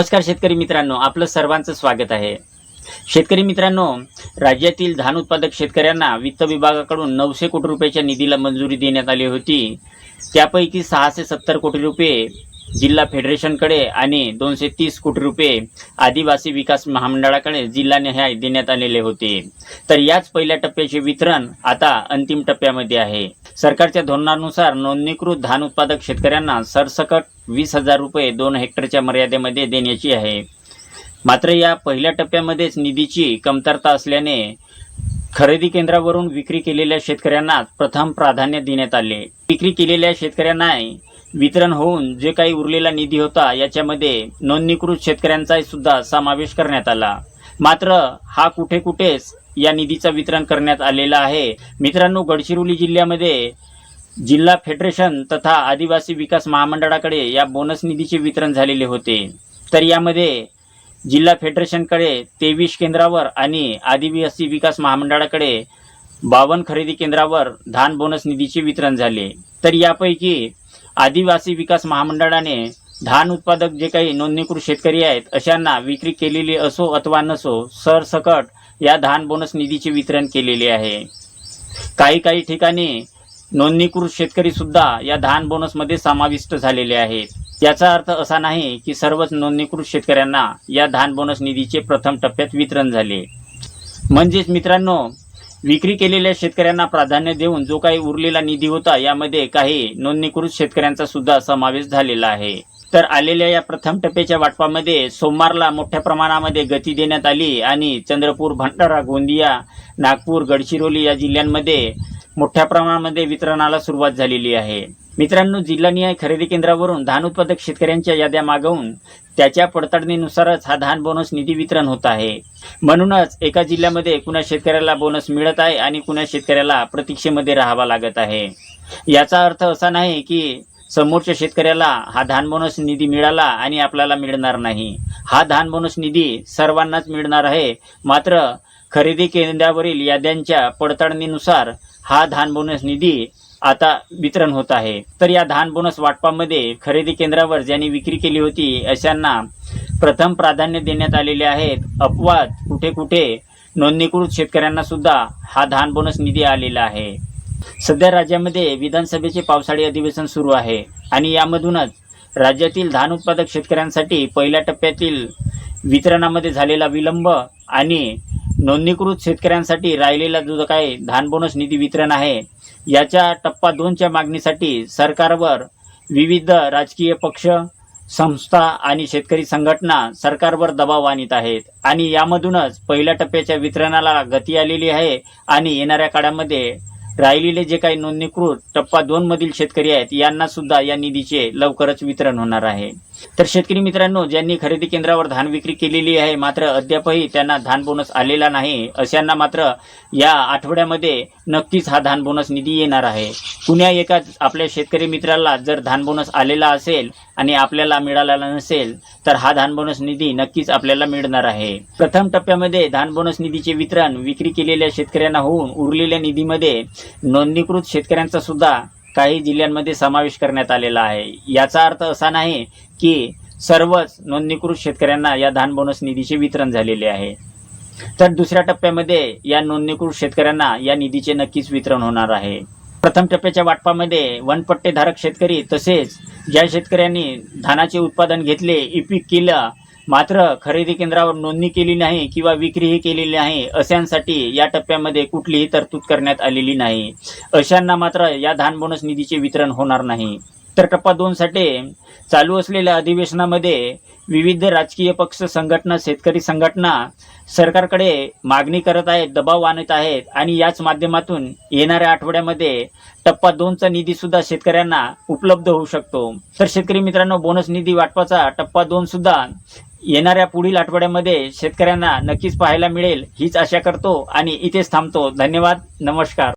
नमस्कार शेतकरी मित्रांनो आपलं सर्वांचं स्वागत आहे. शेतकरी मित्रांनो राज्यातील धान उत्पादक शेतकऱ्यांना वित्त विभागाकडून नऊशे कोटी रुपयाच्या निधीला मंजुरी देण्यात आली होती. त्यापैकी सहाशे सत्तर कोटी रुपये जिल्हा फेडरेशनकडे आणि दोनशे तीस कोटी रुपये आदिवासी विकास महामंडळाकडे जिल्हा जिल्हानिहाय देण्यात आलेले होते. तर याच पहिल्या टप्प्याचे वितरण आता अंतिम टप्प्यामध्ये आहे. सरकारच्या धोरणानुसार नोंदणीकृत धान उत्पादक शेतकऱ्यांना सरसकट वीस हजार रुपये दोन हेक्टरच्या मर्यादेमध्ये देण्याची आहे. मात्र या पहिल्या टप्प्यामध्येच निधीची कमतरता असल्याने खरेदी केंद्रावरून विक्री केलेल्या शेतकऱ्यांना प्रथम प्राधान्य देण्यात आले. विक्री केलेल्या शेतकऱ्यांना वितरण होऊन जे काही उरलेला निधी होता याच्यामध्ये नोंदणीकृत शेतकऱ्यांचा सुद्धा समावेश करण्यात आला. मात्र हा कुठे कुठेच या निधीचं वितरण करण्यात आलेलं आहे. मित्रांनो गडचिरोली जिल्ह्यामध्ये जिल्हा फेडरेशन तथा आदिवासी विकास महामंडळाकडे या बोनस निधीचे वितरण झालेले होते. तर यामध्ये जिल्हा फेडरेशनकडे तेवीस केंद्रावर आणि आदिवासी विकास महामंडळाकडे बावन्न खरेदी केंद्रावर धान बोनस निधीचे वितरण झाले. तर यापैकी आदिवासी विकास महामंडळाने धान उत्पादक जे काही नोंदणीकृत शेतकरी आहेत अशांना विक्री केलेली असो अथवा नसो सरसकट या धान बोनस निधीचे वितरण केलेले आहे. काही काही ठिकाणी नोंदणीकृत शेतकरी सुद्धा या धान बोनसमध्ये समाविष्ट झालेले आहेत. याचा अर्थ असा नाही की सर्वच नोंदणीकृत शेतकऱ्यांना या धान बोनस निधीचे प्रथम टप्प्यात वितरण झाले. म्हणजेच मित्रांनो विक्री केलेल्या शेतकऱ्यांना प्राधान्य देऊन जो काही उरलेला निधी होता यामध्ये काही नोंदणीकृत शेतकऱ्यांचा सुद्धा समावेश झालेला आहे. तर आलेल्या या प्रथम टप्प्याच्या वाटपामध्ये सोमवारला मोठ्या प्रमाणामध्ये गती देण्यात आली आणि चंद्रपूर भंडारा गोंदिया नागपूर गडचिरोली या जिल्ह्यांमध्ये मोठ्या प्रमाणामध्ये वितरणाला सुरुवात झालेली आहे. मित्रांनो जिल्हानिहाय खरेदी केंद्रावरून धान उत्पादक शेतकऱ्यांच्या याद्या मागवून त्याच्या पडताळणीनुसारच हा धान बोनस निधी वितरण होत आहे. म्हणूनच एका जिल्ह्यामध्ये कुणा शेतकऱ्याला बोनस मिळत आहे आणि कुणा शेतकऱ्याला प्रतीक्षेमध्ये राहावा लागत आहे. याचा अर्थ असा नाही की समोरच्या शेतकऱ्याला हा धान बोनस निधी मिळाला आणि आपल्याला मिळणार नाही. हा धान बोनस निधी सर्वांनाच मिळणार आहे. मात्र खरेदी केंद्रावरील याद्यांच्या पडताळणीनुसार हा धान बोनस निधी आता वितरण होत आहे. तर या धान बोनस वाटपामध्ये खरेदी केंद्रावर ज्यांनी विक्री केली होती अशांना प्रथम प्राधान्य देण्यात आलेले आहेत. अपवाद कुठे कुठे नोंदणीकृत शेतकऱ्यांना सुद्धा हा धान बोनस निधी आलेला आहे. सध्या राज्यामध्ये विधानसभेचे पावसाळी अधिवेशन सुरू आहे आणि यामधूनच राज्यातील धान उत्पादक शेतकऱ्यांसाठी पहिल्या टप्प्यातील वितरणामध्ये झालेला विलंब आणि नोंदणीकृत शेतकऱ्यांसाठी राहिलेला जो काही धान बोनस निधी वितरण आहे याच्या टप्पा दोनच्या मागणीसाठी सरकारवर विविध राजकीय पक्ष संस्था आणि शेतकरी संघटना सरकारवर दबाव आणत आहेत. आणि यामधूनच पहिल्या टप्प्याच्या वितरणाला गती आलेली आहे आणि येणाऱ्या काळामध्ये राहिलेले जे काही नोंदणीकृत टप्पा दोन मधील शेतकरी आहेत यांना सुद्धा या निधीचे लवकरच वितरण होणार आहे. तर शेतकरी मित्रांनो ज्यांनी खरेदी केंद्रावर धान विक्री केलेली आहे मात्र अद्यापही त्यांना धान बोनस आलेला नाही अशांना मात्र या आठवड्यामध्ये नक्कीच हा धान बोनस निधी येणार आहे. कुण्या एका आपल्या शेतकरी मित्राला जर धान बोनस आलेला असेल आणि आपल्याला मिळालेला नसेल तर हा धान बोनस निधी नक्कीच आपल्याला मिळणार आहे. प्रथम टप्प्यामध्ये धान बोनस निधीचे वितरण विक्री केलेल्या शेतकऱ्यांना होऊन उरलेल्या निधीमध्ये नोंदणीकृत शेतकऱ्यांचा सुद्धा काही जिल्ह्यांमध्ये समावेश करण्यात आलेला आहे. याचा अर्थ असा नाही की सर्वच नोंदणीकृत शेतकऱ्यांना या धान बोनस निधीचे वितरण झालेले आहे. तर दुसऱ्या टप्प्यामध्ये या नोंदणीकृत शेतकऱ्यांना या निधीचे नक्कीच वितरण होणार आहे. प्रथम टप्प्याच्या वाटपामध्ये वनपट्टेधारक शेतकरी तसेच ज्या शेतकऱ्यांनी धानाचे उत्पादन घेतले ई पीक केलं मात्र खरेदी केंद्रावर नोंदणी केली नाही किंवा विक्रीही केलेली नाही अशांसाठी या टप्प्यामध्ये कुठलीही तरतूद करण्यात आलेली नाही. अशांना मात्र या धान बोनस निधीचे वितरण होणार नाही. तर टप्पा दोन साठी चालू असलेल्या अधिवेशनामध्ये विविध राजकीय पक्ष संघटना शेतकरी संघटना सरकारकडे मागणी करत आहेत दबाव आणत आहेत आणि याच माध्यमातून येणाऱ्या आठवड्यामध्ये टप्पा दोनचा निधी सुद्धा शेतकऱ्यांना उपलब्ध होऊ शकतो. तर शेतकरी मित्रांनो बोनस निधी वाटपाचा टप्पा दोन सुद्धा येणाऱ्या पुढील आठवड्यामध्ये शेतकऱ्यांना नक्कीच पाहायला मिळेल हीच आशा करतो आणि इथेच थांबतो. धन्यवाद नमस्कार.